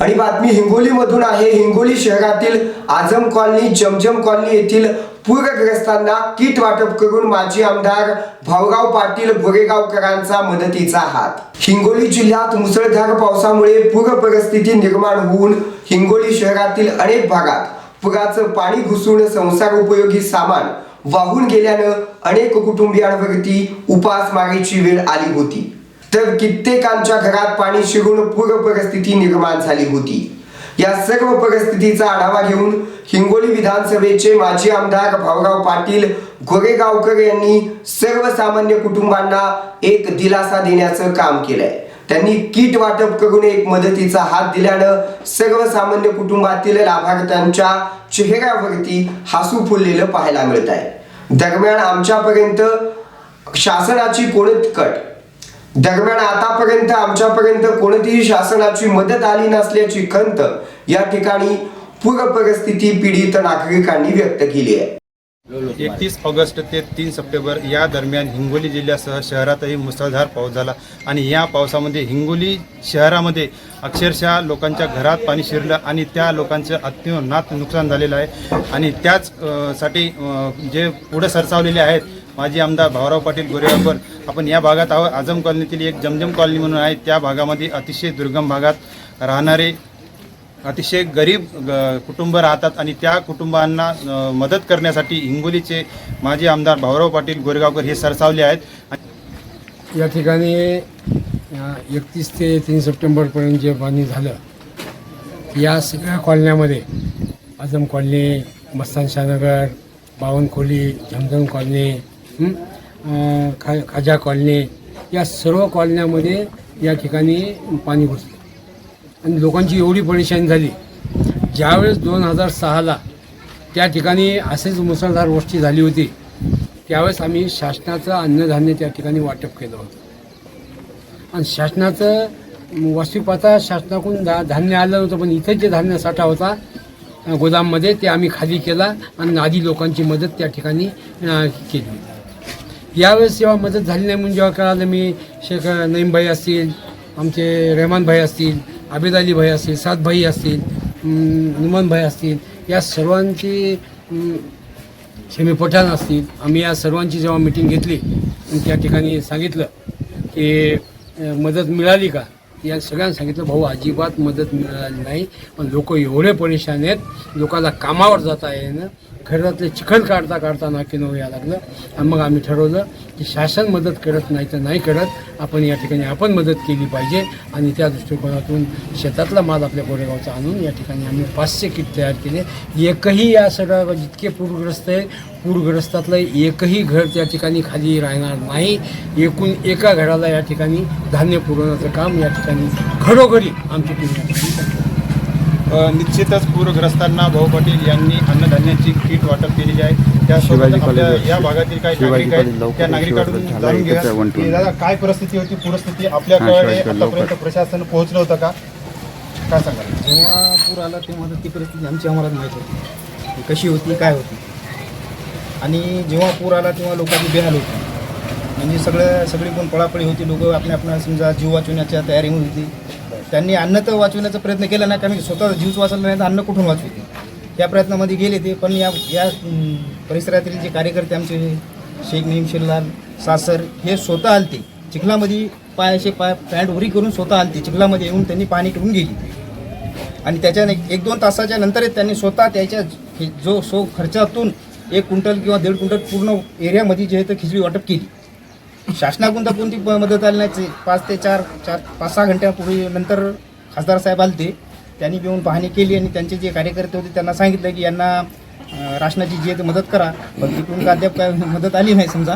आणि बातमी हिंगोलीमधून आहे. हिंगोली शहरातील आझम कॉलनी जमजम कॉलनी येथील पूरग्रस्तांना किट वाटप करून माजी आमदार भाऊराव पाटील बोरेगावकरांचा मदतीचा हात. हिंगोली जिल्ह्यात मुसळधार पावसामुळे पूर परिस्थिती निर्माण होऊन हिंगोली शहरातील अनेक भागात पुराचं पाणी घुसून संसार उपयोगी सामान वाहून गेल्यानं अनेक कुटुंबियांवरती उपासमारीची वेळ आली होती. तर कित्येकांच्या घरात पाणी शिरून पूर परिस्थिती निर्माण झाली होती. या सर्व परिस्थितीचा आढावा घेऊन हिंगोली विधानसभेचे माजी आमदार भाऊराव पाटील गोरेगावकर यांनी सर्वसामान्य कुटुंबांना एक दिलासा देण्याचं काम केलंय. त्यांनी किट वाटप करून एक मदतीचा हात दिल्यानं सर्वसामान्य कुटुंबातील लाभार्थ्यांच्या चेहऱ्यावरती हसू फुललेलं पाहायला मिळत आहे दरम्यान आमच्यापर्यंत शासनाची कोणत कट दरम्यान आतापर्यंत आमच्यापर्यंत कोणतीही शासनाची मदत आली नसल्याची खंत या ठिकाणी पूर परिस्थिती पीडित नागरिकांनी व्यक्त केली आहे. एकतीस ऑगस्ट ते तीन सप्टेंबर या दरम्यान हिंगोली जिल्ह्यासह शहरातही मुसळधार पाऊस झाला आणि या पावसामध्ये हिंगोली शहरामध्ये अक्षरशः लोकांच्या घरात पाणी शिरलं आणि त्या लोकांचं अत्यनात नुकसान झालेलं आहे. आणि त्याच साठी जे पुढे सरसावलेले आहेत माजी आमदार भाऊराव पाटील गोरेगावकर आपण या भागात आहोत. आझम कॉलनीतील एक जमजम कॉलनी म्हणून आहे. त्या भागामध्ये अतिशय दुर्गम भागात राहणारे अतिशय गरीब ग- कुटुंब राहतात आणि त्या कुटुंबांना मदत करण्यासाठी हिंगोलीचे माजी आमदार भाऊराव पाटील गोरेगावकर हे सरसावले आहेत. या ठिकाणी एकतीस ते तीन सप्टेंबरपर्यंत जे पाणी झालं या सगळ्या कॉलन्यामध्ये आझम कॉलनी मस्तानशाहनगर बावनखोली झमझम कॉलनी खा खाजा कॉलनी या सर्व कॉलन्यामध्ये या ठिकाणी पाणी घुसलं. आणि लोकांची एवढी परेशानी झाली. ज्यावेळेस दोन हजार सहाला त्या ठिकाणी असेच मुसळधार गोष्टी झाली होती त्यावेळेस आम्ही शासनाचं अन्नधान्य त्या ठिकाणी वाटप केलं होतं. आणि शासनाचं वास्तविक शासनाकडून धा धान्य आलं नव्हतं पण इथं जे धान्य साठा होता गोदाममध्ये ते आम्ही खाली केला आणि आधी लोकांची मदत त्या ठिकाणी केली. यावेळेस जेव्हा मदत झाली नाही म्हणून जेव्हा कळालं मी शेख नईमभाई असतील आमचे रेहमान भाई असतील आबेद अली भाई असतील सात भाई असतील नुमान भाई असतील या सर्वांची शमी शेमी पठाण असतील. आम्ही या सर्वांची जेव्हा मिटिंग घेतली त्या ठिकाणी सांगितलं की मदत मिळाली का? या सगळ्यांना सांगितलं भाऊ अजिबात मदत मिळाली नाही पण लोक एवढे परेशान आहेत लोकांना कामावर जाता येणं घरातले चिखल काढता काढता नाकीनं यायला लागलं. आणि मग आम्ही ठरवलं की शासन मदत करत नाही तर नाही करत. आपण या ठिकाणी आपण मदत केली पाहिजे. आणि त्या दृष्टिकोनातून शेतातला माल आपल्या गोरेगावचा आणून या ठिकाणी आम्ही पाचशे किट तयार केले. एकही या सगळ्या जितके पूरग्रस्त आहे पूरग्रस्तातलं एकही घर त्या ठिकाणी खाली राहणार नाही. एकूण एका घराला या ठिकाणी धान्य पुरवण्याचं काम या ठिकाणी घरोघरी आमची टीम निश्चितच पूरग्रस्तांना भाऊ पाटील यांनी अन्नधान्याची किट वाटप केलेली आहे. त्यासोबत आपल्या या भागातील काही नागरिक आहेत त्या नागरिकांकडून जाणून घेऊया. की दादा काय परिस्थिती होती? पूरस्थिती आपल्याकडे आतापर्यंत प्रशासन पोहोचलं होतं का? काय सांगाल? जेव्हा पूर आला तेव्हा तर ती परिस्थिती आमची आम्हाला माहीत होती. कशी होती काय होती? आणि जेव्हा पूर आला तेव्हा लोकांची बेहाल होती. म्हणजे सगळं सगळी कोण पळापळी होती. लोक आपल्या आपल्या समजा जीव वाचवण्याच्या तयारीमध्ये होती. त्यांनी अन्न तर वाचवण्याचा प्रयत्न केला नाही कारण की स्वतः जीवच वाचवला नाही तर अन्न कुठून वाचवते? त्या प्रयत्नामध्ये गेले ते पण या या परिसरातील जे कार्यकर्ते आमचे शेख नईम शिल्लाल सासर हे स्वतः आलते. चिखलामध्ये पायाचे पाय पॅन्ट उरी करून स्वतः आलते. चिखलामध्ये येऊन त्यांनी पाणी करून गेली. आणि त्याच्याने एक दोन तासाच्या नंतरच त्यांनी स्वतः त्याच्या जो सो खर्चातून एक क्विंटल किंवा दीड क्विंटल पूर्ण एरियामध्ये जे आहे ते खिचडी वाटप केली. शासनाकडून तर कोणती प- मदत आली नाही. पाच ते चार चार पाच सहा घंट्यापूर्वी नंतर खासदार साहेब ते त्यांनी येऊन पाहणी केली आणि त्यांचे जे कार्यकर्ते होते त्यांना सांगितलं की यांना राशनाची जी आहे ते मदत करा. पण तिकडून का अद्याप काय मदत आली नाही समजा.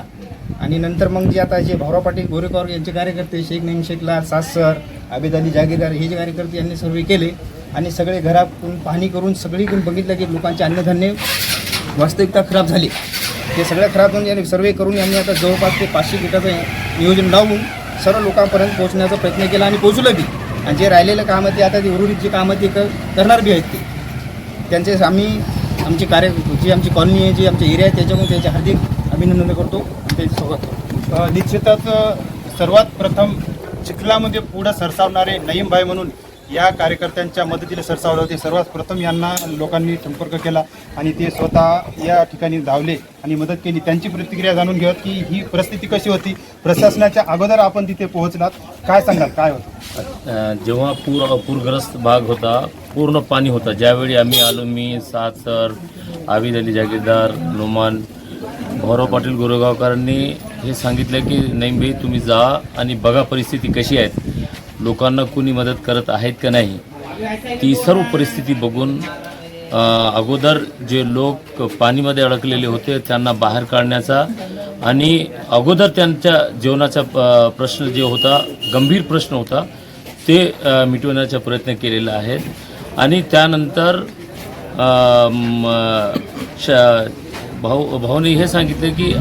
आणि नंतर मग जे आता जे भाऊराव पाटील गोरेकॉर यांचे कार्यकर्ते शेख नईम शेखला सासर आबेद अली जागीरदार हे जे कार्यकर्ते यांनी सर्वे केले आणि सगळे घरातून पाहणी करून सगळीकडून बघितलं की लोकांचे अन्नधान्य वास्तविकता खराब झाली. ते सगळ्या खराब होऊन यांनी सर्वे करून यांनी आता जवळपास ते पाचशे किटाचं नियोजन लावून सर्व लोकांपर्यंत पोहोचण्याचा प्रयत्न केला आणि पोहोचलं बी. आणि जे राहिलेलं कामं ते आता ते उर्वरित जे कामं ते करणार बी आहेत ते. त्यांचे आम्ही आमची कार्य जी आमची कॉलनी आहे जी आमचे एरिया आहे त्याच्यामुळे त्याचे हार्दिक अभिनंदन करतो त्यांचे स्वागत करतो. निश्चितच सर्वात प्रथम चिखलामध्ये पुढं सरसावणारे नईमभाई म्हणून या कार्यकर्त्यांच्या मदतीने सरसावले होते. सर्वात प्रथम यांना लोकांनी संपर्क केला आणि ते स्वतः या ठिकाणी धावले आणि मदत केली. त्यांची प्रतिक्रिया जाणून घेऊयात की ही परिस्थिती कशी होती. प्रशासनाच्या अगोदर आपण तिथे पोहोचलात. काय सांगाल? काय होतं? जेव्हा पूर पूरग्रस्त भाग होता पूर्ण पाणी होतं. ज्यावेळी आम्ही आलो मी सासर आविद अली जागीरदार नुमान भाऊराव पाटील गोरेगावकरांनी हे सांगितलं की नाही तुम्ही जा आणि बघा परिस्थिती कशी आहे. लोकांना कुणी मदत करत आहेत का नाही ती सर्व परिस्थिती बघून अगोदर जे लोक पाणीमध्ये अडकलेले होते त्यांना बाहेर काढण्याचा आणि अगोदर त्यांच्या जीवनाचा प्रश्न जे होता गंभीर प्रश्न होता ते मिटवण्याचा प्रयत्न केलेला आहे. आणि त्यानंतर भाऊ भाऊने हे सांगितलं की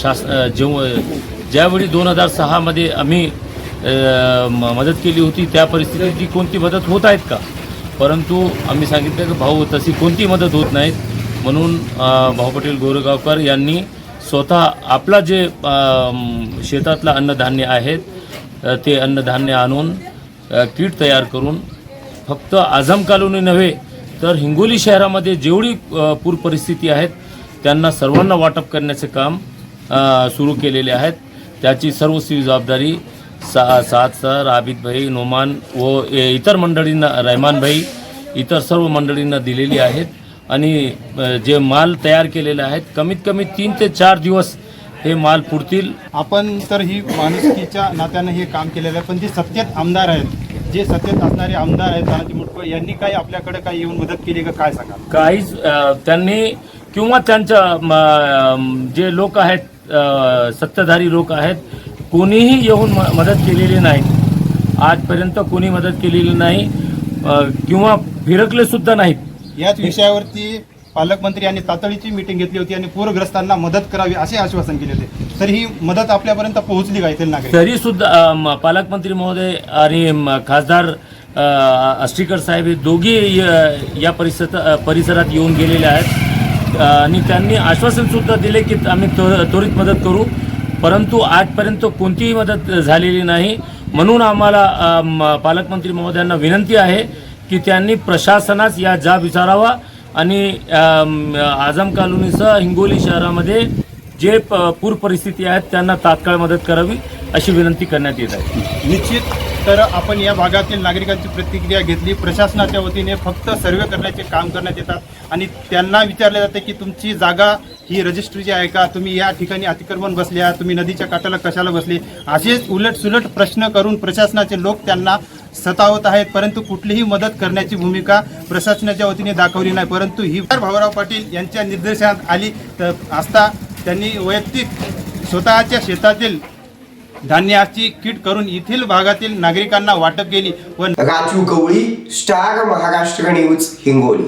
शास जेव ज्यावेळी दोन हजार सहामध्ये आम्ही मदत केली होती त्या परिस्थितीत ती कोणती मदत होत आहेत का? परंतु आम्ही सांगितलं की भाऊ तशी कोणती मदत होत नाहीत. म्हणून भाऊ पटेल गोरेगावकर यांनी स्वतः आपला जे शेतातलं अन्नधान्य आहेत ते अन्नधान्य आणून कीट किट तयार करून फक्त आझम कालोनी नव्हे तर हिंगोली शहरामध्ये जेवढी पूर परिस्थिती आहेत त्यांना सर्वांना वाटप करण्याचे काम सुरू केलेले आहेत. त्याची सर्वस्वी जबाबदारी सा सात सर आबिद भाई नोमान व इतर मंडळींना रहमान भाई इतर सर्व मंडळींना दिलेली आहेत. आणि जे माल तयार केलेले आहेत कमीत कमी तीन ते चार दिवस हे माल पुरतील. आपण तर ही माणुसकीच्या नात्यानं हे काम केलेलं आहे पण जे सत्तेत आमदार आहेत जे सत्तेत असणारे आमदार आहेत तानाजी मुटकुळे यांनी काही आपल्याकडे काही येऊन मदत केली का काय सांगाल? काहीच त्यांनी किंवा त्यांच्या जे लोक आहेत सत्ताधारी लोक आहेत कोणीही येऊन म- मदत केलेली नाही. आजपर्यंत कोणी मदत केलेली नाही किंवा फिरकले सुद्धा नाहीत. याच विषयावरती पालकमंत्री यांनी तातडीची मिटिंग घेतली होती आणि पूरग्रस्तांना मदत करावी असे आश्वासन केले होते. तर ही मदत आपल्यापर्यंत पोहोचली का येथील नागरिक? तरी सुद्धा पालकमंत्री महोदय आणि खासदार अ, आष्टीकर साहेब हे दोघे य- या परिसरात येऊन गेलेले आहेत. आणि त्यांनी आश्वासन सुद्धा दिले की आम्ही त्वर- त्वरित मदत करू. परंतु आजपर्यंत कोणतीही मदत झालेली नाही. म्हणून आम्हाला पालकमंत्री महोदयांना विनंती आहे की त्यांनी प्रशासनास या जाब विचारावा आणि आझम कॉलनीसह हिंगोली शहरामध्ये जे प- पूर परिस्थिती आहेत त्यांना तात्काळ मदत करावी. अशी विनंती करण्यात येत आहे. निश्चित तर आपण या भागातील नागरिकांची प्रतिक्रिया घेतली. प्रशासनाच्या वतीने फक्त सर्वे करण्याचे काम करण्यात येतात. आणि त्यांना विचारले जाते की तुमची जागा ही रजिस्ट्रीची आहे का? तुम्ही या ठिकाणी अतिक्रमण बसल्या तुम्ही नदीच्या काठाला कशाला बसले? असेच उलट सुलट प्रश्न करून प्रशासनाचे लोक त्यांना सतावत आहेत. परंतु कुठलीही मदत करण्याची भूमिका प्रशासनाच्या वतीने दाखवली नाही. परंतु ही भाऊराव पाटील यांच्या निर्देशात आली. तर असता त्यांनी वैयक्तिक स्वतःच्या शेतातील धान्याची किट करून येथील भागातील नागरिकांना वाटप केली व राजू गवळी स्टार महाराष्ट्र न्यूज हिंगोली.